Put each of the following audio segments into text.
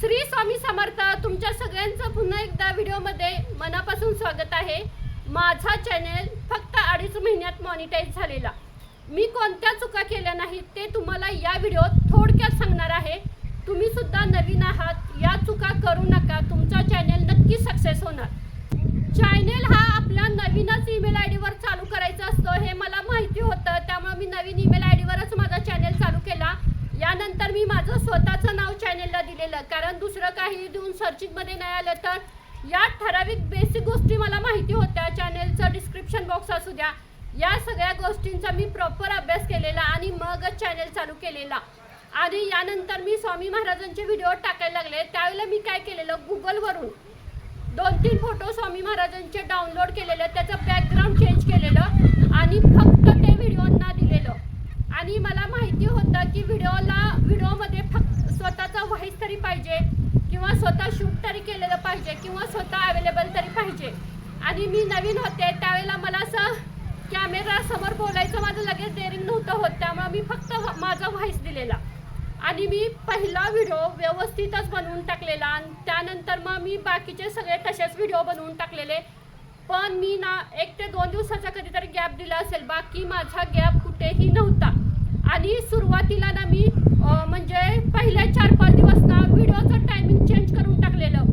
श्री स्वामी समर्थ तुमच्या सगळ्यांचं पुन्हा एकदा व्हिडिओमध्ये मनापासून स्वागत आहे. माझा चॅनेल फक्त अडीच महिन्यात मॉनिटाईज झालेला. मी कोणत्या चुका केल्या नाहीत ते तुम्हाला या व्हिडिओत थोडक्यात सांगणार आहे. तुम्ही सुद्धा नवीन आहात या चुका करू नका तुमचा चॅनेल नक्की सक्सेस होणार. चॅनेल हा आपल्या नवीनच ईमेल आय डीवर चालू करायचा असतो हे मला माहिती होतं त्यामुळे मी नवीन ईमेल आय डीवरच माझा चॅनेल चालू केला. यानंतर मी माझं स्वतःचं नाव चॅनेलला दिलेलं. कारण दुसरं काही देऊन सर्चिंगमध्ये नाही आलं तर या ठराविक बेसिक गोष्टी मला माहिती होत्या. चॅनेलचं डिस्क्रिप्शन बॉक्स असू द्या. या सगळ्या गोष्टींचा मी प्रॉपर अभ्यास केलेला आणि मगच चॅनेल चालू केलेला. आणि यानंतर मी स्वामी महाराजांचे व्हिडिओ टाकायला लागले. त्यावेळेला मी काय केलेलं? गुगलवरून दोन तीन फोटो स्वामी महाराजांचे डाउनलोड केलेले. त्याचं बॅकग्राऊंड चेंज केलेलं. आणि फक्त आणि मला माहिती होतं की व्हिडिओला व्हिडिओमध्ये फक्त स्वतःचा व्हॉइस तरी पाहिजे किंवा स्वतः शूट तरी केलेलं पाहिजे किंवा स्वतः अवेलेबल तरी पाहिजे. आणि मी नवीन होते त्यावेळेला मला असं कॅमेरासमोर बोलायचं माझं लगेच डेअरिंग नव्हतं होत त्यामुळे मी फक्त व्ह- माझा व्हॉइस दिलेला. आणि मी पहिला व्हिडिओ व्यवस्थितच बनवून टाकलेला आणि त्यानंतर मग मी बाकीचे सगळे तसेच व्हिडिओ बनवून टाकलेले. पण मी ना एक ते दोन दिवसाचा कधीतरी गॅप दिला असेल बाकी माझा गॅप कुठेही नव्हता. आणि सुरुवातीला ना मी म्हणजे पहिल्या चार पाच दिवस ना व्हिडिओचं टायमिंग चेंज करून टाकलेलं.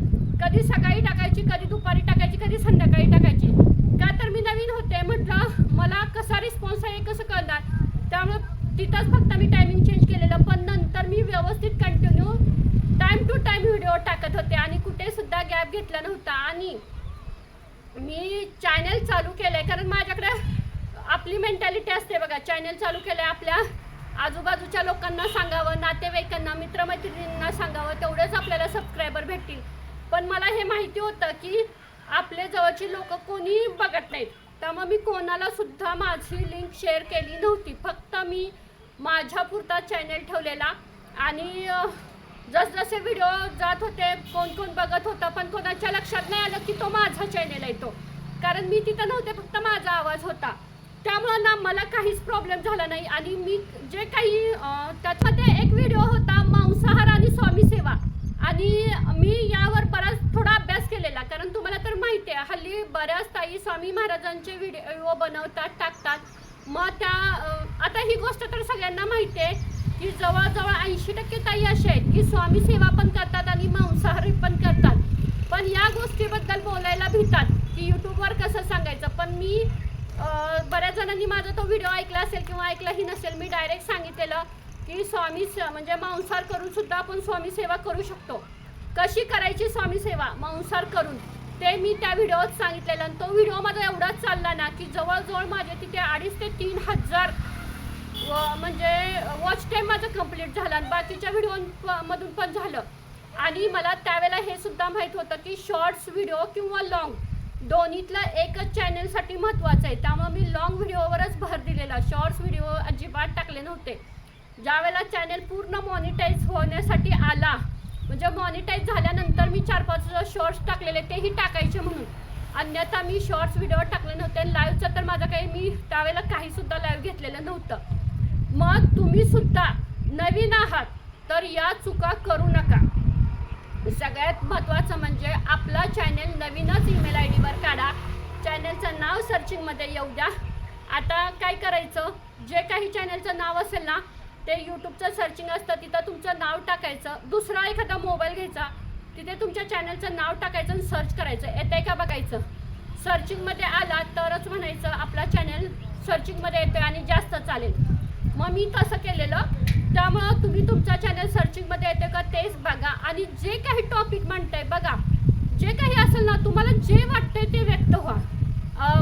कधी सकाळी टाकायची कधी दुपारी टाकायची कधी संध्याकाळी टाकायची. का तर मी नवीन होते म्हटलं मला कसा रिस्पॉन्स आहे कसं कळणार? त्यामुळं तिथंच फक्त मी टायमिंग चेंज केलेलं. पण नंतर मी व्यवस्थित continue time to time video टाकत होते आणि कुठेसुद्धा गॅप घेतला नव्हता. आणि मी चॅनल चालू केलं आहे कारण माझ्याकडे आपली मेंटॅलिटी असते बघा चॅनल चालू केलं आहे आपल्या आजूबाजूच्या लोकांना सांगावं नातेवाईकांना मित्रमैत्रिणींना सांगावं तेवढेच आपल्याला सबस्क्रायबर भेटतील. पण मला हे माहिती होतं की आपले जवळची लोक कोणी बघत नाहीत. त्यामुळे मी कोणाला सुद्धा माझी लिंक शेअर केली नव्हती. फक्त मी माझ्या पुरता चॅनल ठेवलेला. आणि जसजसे व्हिडिओ जात होते कोण कोण बघत होतं पण कोणाच्या लक्षात नाही आलं की तो माझा चॅनल आहे तो. कारण मी तिथं नव्हते फक्त माझा आवाज होता. त्यामुळं ना मला काहीच प्रॉब्लेम झाला नाही. आणि मी जे काही त्याच्यामध्ये एक व्हिडिओ होता मांसाहार आणि स्वामी सेवा. आणि मी यावर बराच थोडा अभ्यास केलेला. कारण तुम्हाला तर माहिती आहे हल्ली बऱ्याच ताई स्वामी महाराजांचे व्हिडिओ बनवतात टाकतात. मग त्या आता ही गोष्ट तर सगळ्यांना माहिती आहे की जवळजवळ ऐंशी टक्के ताई असे आहेत की स्वामी सेवा पण करतात आणि मांसाहारी पण करतात. पण या गोष्टीबद्दल बोलायला भितात की यूट्यूबवर कसं सांगायचं? पण मी बऱ्याच जणांनी माझा तो व्हिडिओ ऐकला असेल किंवा ऐकलाही नसेल मी डायरेक्ट सांगितलेलं की स्वामी म्हणजे मांसाहार करून सुद्धा आपण स्वामी सेवा करू शकतो. कशी करायची स्वामी सेवा? मांसार करून. ते मी त्या व्हिडिओत सांगितलेलं आणि तो व्हिडिओ माझा एवढाच चालला ना की जवळजवळ माझे तिथे अडीच ते तीन हजार व- म्हणजे वॉच टाईम माझं कंप्लीट झालं आणि बाकीच्या व्हिडिओ मधून पण झालं. आणि मला त्यावेळेला हे सुद्धा माहीत होतं की शॉर्ट्स व्हिडिओ किंवा लॉंग दोन्हीतलं एकच चॅनलसाठी महत्त्वाचं आहे. त्यामुळे मी लॉंग व्हिडिओवरच भर दिलेला. शॉर्ट्स व्हिडिओ अजिबात टाकले नव्हते. ज्यावेळेला चॅनल पूर्ण मॉनिटाईज होण्यासाठी आला म्हणजे मॉनिटाईज झाल्यानंतर मी चार पाच शॉर्ट्स टाकलेले तेही टाकायचे म्हणून. अन्यथा मी शॉर्ट्स व्हिडिओ टाकले नव्हते. लाईव्हचं तर माझं काही मी त्यावेळेला काहीसुद्धा लाईव्ह घेतलेलं नव्हतं. मग तुम्हीसुद्धा नवीन आहात तर या चुका करू नका. सगळ्यात महत्त्वाचं म्हणजे आपला चॅनल नवीनच ईमेल आय डीवर काढा. चॅनलचं नाव सर्चिंगमध्ये येऊ द्या. आता काय करायचं? जे काही चॅनलचं नाव असेल ना ते यूट्यूबचं सर्चिंग असतं तिथं तुमचं नाव टाकायचं. दुसरा एखादा मोबाईल घ्यायचा तिथे तुमच्या चॅनलचं नाव टाकायचं आणि सर्च करायचं. येतं आहे का बघायचं? सर्चिंगमध्ये आला तरच म्हणायचं आपला चॅनल सर्चिंगमध्ये येतोय आणि जास्त चालेल. मग मी तसं केलेलं. त्यामुळं तुम्ही तुमच्या चॅनल सर्चिंगमध्ये येते का तेच बघा. आणि जे काही टॉपिक म्हणताय बघा जे काही असेल ना तुम्हाला जे वाटतंय ते व्यक्त व्हा.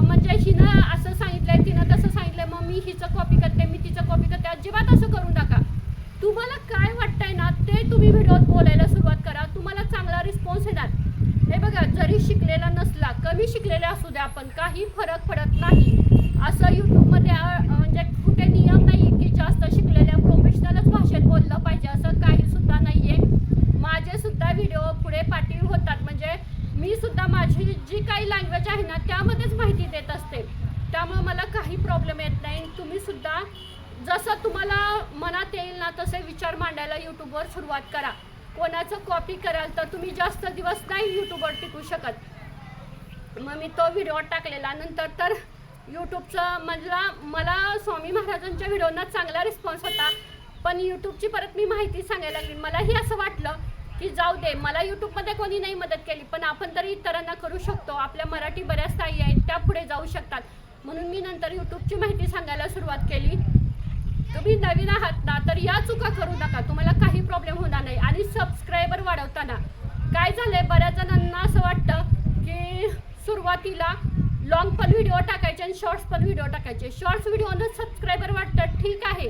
म्हणजे हिनं असं सांगितलंय तिनं तसं सांगितलंय मग मी हिचं कॉपी करते मी तिचं कॉपी करते अजिबात असं करू नका तुम्हाला काय वाटतंय ना ते तुम्ही व्हिडिओत बोलायला सुरुवात करा तुम्हाला चांगला रिस्पॉन्स येणार हे बघा जरी शिकलेला नसला कमी शिकलेला असू द्या आपण काही फरक पडत नाही असं यूट्यूबमध्ये अं, म्हणजे कुठे नियम नाही की जास्त शिकलेल्या प्रोफेशनलच भाषेत बोललं पाहिजे असं काही सुद्धा नाहीये माझे सुद्धा व्हिडिओ पुढे पाठी होतात म्हणजे मी सुद्धा माझी जी काही लँग्वेज आहे ना त्यामध्येच माहिती देत असते. त्यामुळे मला काही प्रॉब्लेम येत नाही. तुम्ही सुद्धा जसं तुम्हाला मनात येईल ना तसे विचार मांडायला यूट्यूबवर सुरुवात करा. कोणाचं कॉपी कराल तर तुम्ही जास्त दिवस नाही यूट्यूबवर टिकू शकत. मग मी तो व्हिडिओ टाकलेला. नंतर तर यूट्यूबचं मला मला स्वामी महाराजांच्या व्हिडिओना चांगला रिस्पॉन्स होता. पण यूट्यूबची परत मी माहिती सांगायला लागली. मलाही असं वाटलं की जाऊ दे मला यूट्यूबमध्ये कोणी नाही मदत केली पण आपण तरी इतरांना करू शकतो. आपल्या मराठी बऱ्याच ताई आहेत त्या पुढे जाऊ शकतात. म्हणून मी नंतर यूट्यूबची माहिती सांगायला सुरुवात केली. तुम्ही नवीन आहात ना तर या चुका करू नका. तुम्हाला काही प्रॉब्लेम होणार नाही. आणि सबस्क्रायबर वाढवताना काय झालंय बऱ्याच जणांना असं वाटतं की सुरुवातीला लॉंग पण व्हिडिओ टाकायचे आणि शॉर्ट्स पण व्हिडिओ टाकायचे. शॉर्ट्स व्हिडिओनं सबस्क्रायबर वाटतं ठीक आहे.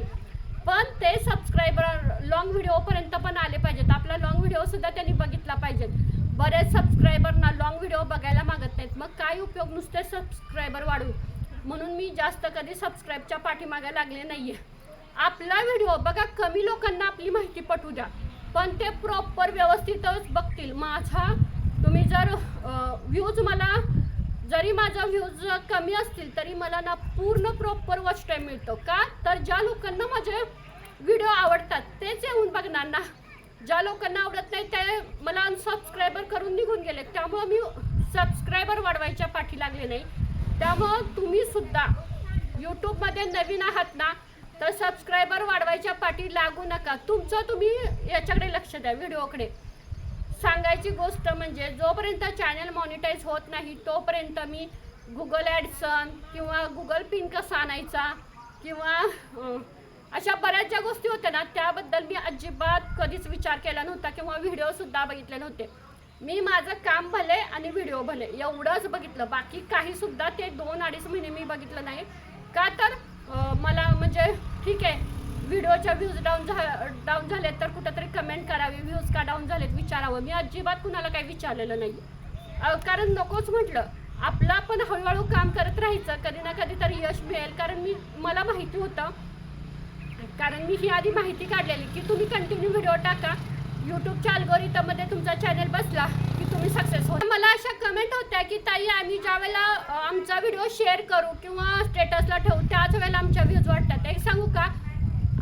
पण ते सबस्क्रायबर लॉंग व्हिडिओपर्यंत पण आले पाहिजेत आपला लॉंग व्हिडिओ सुद्धा त्यांनी बघितला पाहिजे. बरेच सबस्क्रायबरना लॉंग व्हिडिओ बघायला मागत नाहीत. मग काय उपयोग नुसते सबस्क्रायबर वाढू? म्हणून मी जास्त कधी सबस्क्राईबच्या पाठीमागे लागले नाहीये. आपला व्हिडिओ बघा कमी लोकांना आपली माहिती पटू द्या. पण ते प्रॉपर व्यवस्थितच बघतील. माझा तुम्ही जर व्ह्यूज मला जरी माझा व्ह्यूज कमी असतील तरी मला ना पूर्ण प्रॉपर वॉच टाईम मिळतो. का? तर ज्या लोकांना माझे व्हिडिओ आवडतात तेच येऊन बघणार ना. ज्या लोकांना आवडत नाही ते मला अनसबस्क्रायबर करून निघून गेले त्यामुळं मी सबस्क्रायबर वाढवायच्या पाठी लागले नाही. त्यामुळं तुम्ही सुद्धा यूट्यूबमध्ये नवीन आहात ना तर सबस्क्रायबर वाढवायच्या पाठी लागू नका. तुमचं तुम्ही याच्याकडे लक्ष द्या व्हिडिओकडे. सांगायची गोष्ट म्हणजे जोपर्यंत चॅनल मॉनिटाईज होत नाही तोपर्यंत मी गुगल ॲडसन किंवा गुगल पिन कसा आणायचा किंवा अशा बऱ्याच ज्या गोष्टी होत्या ना त्याबद्दल मी अजिबात कधीच विचार केला नव्हता किंवा व्हिडिओसुद्धा बघितले नव्हते. मी माझं काम भले आणि व्हिडिओ भले एवढंच बघितलं बाकी काहीसुद्धा ते दोन अडीच महिने मी बघितलं नाही. का तर मला म्हणजे ठीक आहे व्हिडिओच्या व्ह्यूज डाऊन झा डाऊन झालेत तर कुठंतरी कमेंट करावी व्ह्यूज का डाऊन झालेत विचारावं. मी अजिबात कुणाला काही विचारलेलं नाही. कारण नकोच म्हटलं आपलं आपण हळूहळू काम करत राहायचं कधी ना कधी तर यश मिळेल. कारण मी मला माहिती होतं कारण मी ही आधी माहिती काढलेली की तुम्ही कंटिन्यू व्हिडिओ टाका. यूट्यूबच्या अल्गोरिथममध्ये तुमचा चॅनल बसला की तुम्ही सक्सेस हो मला अशा कमेंट होत्या की ताई आम्ही ज्या वेळेला आमचा व्हिडिओ शेअर करू किंवा स्टेटसला ठेवू त्याच वेळेला आमच्या व्ह्यूज वाटतात एक सांगू का?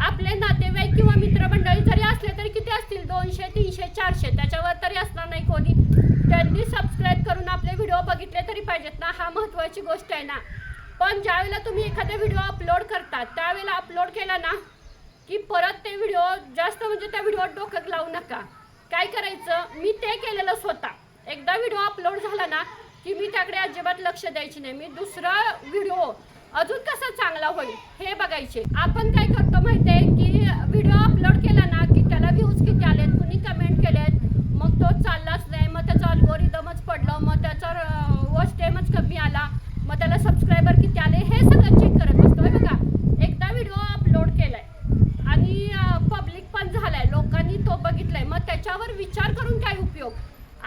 आपले नातेवाईक किंवा मित्रमंडळी जरी असले तरी किती असतील? दोनशे तीनशे चारशे. त्याच्यावर तरी असणार नाही कोणी. त्यांनी सबस्क्राईब करून आपले व्हिडिओ बघितले तरी पाहिजेत ना. हा महत्त्वाची गोष्ट आहे ना. पण ज्यावेळेला तुम्ही एखादा व्हिडिओ अपलोड करता त्यावेळेला अपलोड केला ना की परत ते व्हिडिओ जास्त म्हणजे त्या व्हिडिओवर डोकं लावू नका. काय करायचं? मी ते केलेलं स्वतः. एकदा व्हिडिओ अपलोड झाला ना की मी त्याकडे अजिबात लक्ष द्यायची नाही. मी दुसरा व्हिडिओ अजून कसा चांगला होईल हे बघायचे. आपण काय करतो माहिती आहे की व्हिडिओ अपलोड केला ना की त्याला व्ह्यूज किती आलेत कुणी कमेंट केलेत मग तो चाललाच नाही मग त्याचं अल्गोरिदमच पडलं मग त्याचा वॉच टाईमच कमी आला मग त्याला सबस्क्रायबर किती आले हे सगळं चेक करत असतो हे बघा एकदा व्हिडिओ अपलोड केलाय आणि पब्लिक पण झालाय लोकांनी तो बघितलाय मग त्याच्यावर विचार करून काय उपयोग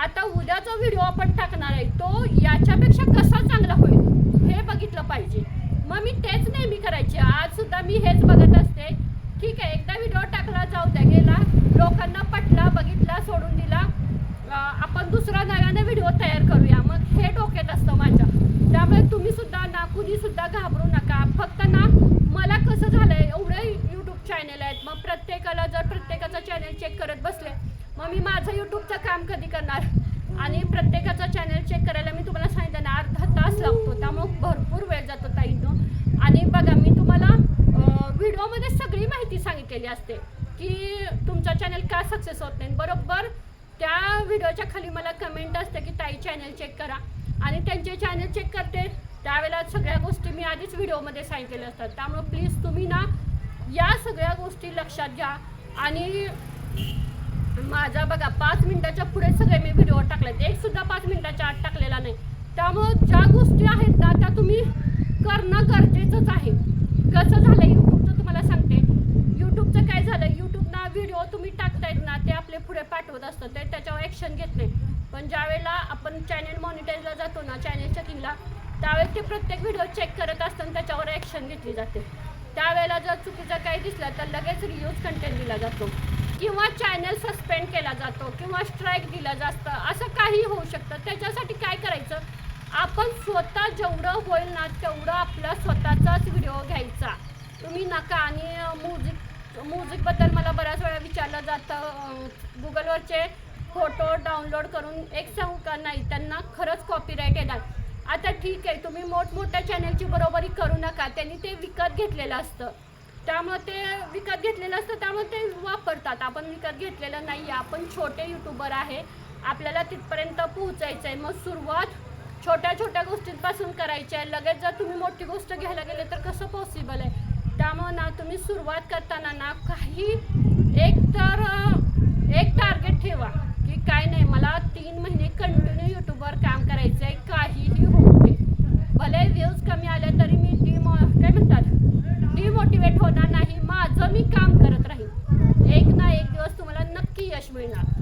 आता उद्याचा व्हिडिओ आपण टाकणार आहे तो याच्यापेक्षा कसा चांगला होईल हे बघितलं पाहिजे मग मी तेच नेहमी करायचे आज सुद्धा मी हेच बघत असते. ठीक आहे एकदा व्हिडिओ टाकला जाऊ द्या गेला. लोकांना पटला बघितला सोडून दिला. आपण दुसरा नव्याने व्हिडिओ तयार करूया. मग हे डोक्यात असतं माझ्या. त्यामुळे तुम्ही सुद्धा ना कुणी सुद्धा घाबरू नका. फक्त ना मला कसं झालं आहे एवढे यूट्यूब चॅनल आहेत. मग प्रत्येकाला जर प्रत्येकाचं चॅनल चेक करत बसले मग मी माझं यूट्यूबचं काम कधी करणार? आणि प्रत्येकाचा चॅनल चेक करायला मी तुम्हाला सांगितलं ना अर्धा तास लागतो. त्यामुळे भरपूर वेळ जातो ताईनं आणि बघा मी तुम्हाला व्हिडिओमध्ये सगळी माहिती सांगितलेली असते की तुमचा चॅनल का सक्सेस होत नाही. बरोबर त्या व्हिडिओच्या खाली मला कमेंट असते की ताई चॅनल चेक करा. आणि त्यांचे चॅनल चेक करते त्यावेळेला सगळ्या गोष्टी मी आधीच व्हिडिओमध्ये सांगितलेल्या असतात. त्यामुळे प्लीज तुम्ही ना या सगळ्या गोष्टी लक्षात घ्या. आणि माझा बघा पाच मिनिटाच्या पुढे सगळे मी व्हिडिओ टाकलेत. एक सुद्धा पाच मिनिटाच्या आत टाकलेला नाही. त्यामुळं ज्या गोष्टी आहेत ना त्या तुम्ही करणं गरजेचंच आहे. कसं झालं यूट्यूबचं तुम्हाला सांगते यूट्यूबचं काय झालं यूट्यूबना व्हिडिओ तुम्ही टाकतायत ना ते आपले पुढे पाठवत असतं ते त्याच्यावर ॲक्शन घेत नाही ज्यावेळेला आपण चॅनल मॉनिटाईजला जातो ना चॅनल चेकिंगला त्यावेळेस ते प्रत्येक व्हिडिओ चेक करत असताना त्याच्यावर ॲक्शन घेतली जाते. त्यावेळेला जर चुकीचं काही दिसलं तर लगेच रियूज कंटेंट दिला जातो. किंवा चॅनल सस्पेंड केला जातो किंवा स्ट्राईक दिला जातं असं काही होऊ शकतं. त्याच्यासाठी काय करायचं? आपण स्वतः जेवढं होईल ना तेवढं आपला स्वतःचाच व्हिडिओ घ्यायचा. तुम्ही नका. आणि म्युझिक म्युझिकबद्दल मला बऱ्याच वेळा विचारलं जातं. गुगलवरचे फोटो डाउनलोड करून एक सांगू का नाही? त्यांना खरंच कॉपीराईट येणार. आता ठीक आहे तुम्ही मोठमोठ्या चॅनलची बरोबरी करू नका. त्यांनी ते विकत घेतलेलं असतं. त्यामुळे ते विकत घेतलेलं असतं त्यामुळे ते वापरतात. आपण विकत घेतलेलं नाही आहे आपण छोटे यूट्यूबर आहे. आपल्याला तिथपर्यंत पोहोचायचं आहे मग सुरुवात छोट्या छोट्या गोष्टींपासून करायची आहे. लगेच जर तुम्ही मोठी गोष्ट घ्यायला गेले तर कसं पॉसिबल आहे? त्यामुळे ना तुम्ही सुरुवात करताना ना काही एक तर एक टार्गेट ठेवा. काय नाही मला तीन महिने कंटिन्यू यूट्यूबवर काम करायचं आहे काहीही होऊ भले व्ह्यूज कमी आले तरी मी डिमो काय म्हणतात? डिमोटिवेट होणार नाही माझं मी काम करत राहीन. एक ना एक दिवस तुम्हाला नक्की यश मिळणार.